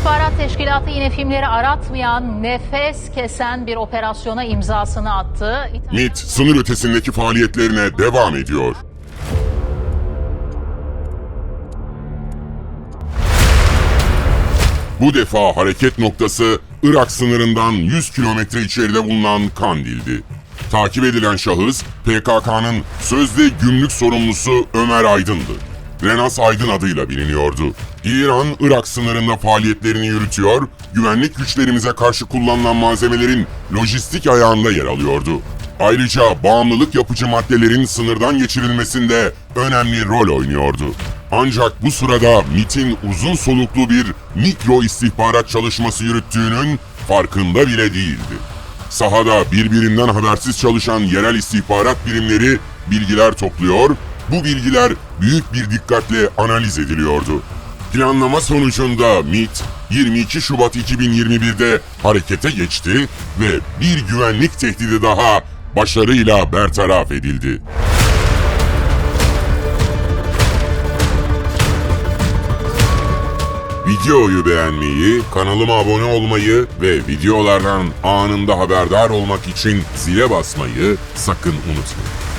İstihbarat Teşkilatı yine filmleri aratmayan, nefes kesen bir operasyona imzasını attı. İtalya- MIT sınır ötesindeki faaliyetlerine devam ediyor. Bu defa hareket noktası Irak sınırından 100 kilometre içeride bulunan Kandil'di. Takip edilen şahıs PKK'nın sözde gümrük sorumlusu Ömer Aydın'dı. Renas Aydın adıyla biliniyordu. İran, Irak sınırında faaliyetlerini yürütüyor, güvenlik güçlerimize karşı kullanılan malzemelerin lojistik ayağında yer alıyordu. Ayrıca bağımlılık yapıcı maddelerin sınırdan geçirilmesinde önemli rol oynuyordu. Ancak bu sırada MIT'in uzun soluklu bir mikro istihbarat çalışması yürüttüğünün farkında bile değildi. Sahada birbirinden habersiz çalışan yerel istihbarat birimleri bilgiler topluyor, bu bilgiler büyük bir dikkatle analiz ediliyordu. Planlama sonucunda MIT 22 Şubat 2021'de harekete geçti ve bir güvenlik tehdidi daha başarıyla bertaraf edildi. Videoyu beğenmeyi, kanalıma abone olmayı ve videolardan anında haberdar olmak için zile basmayı sakın unutmayın.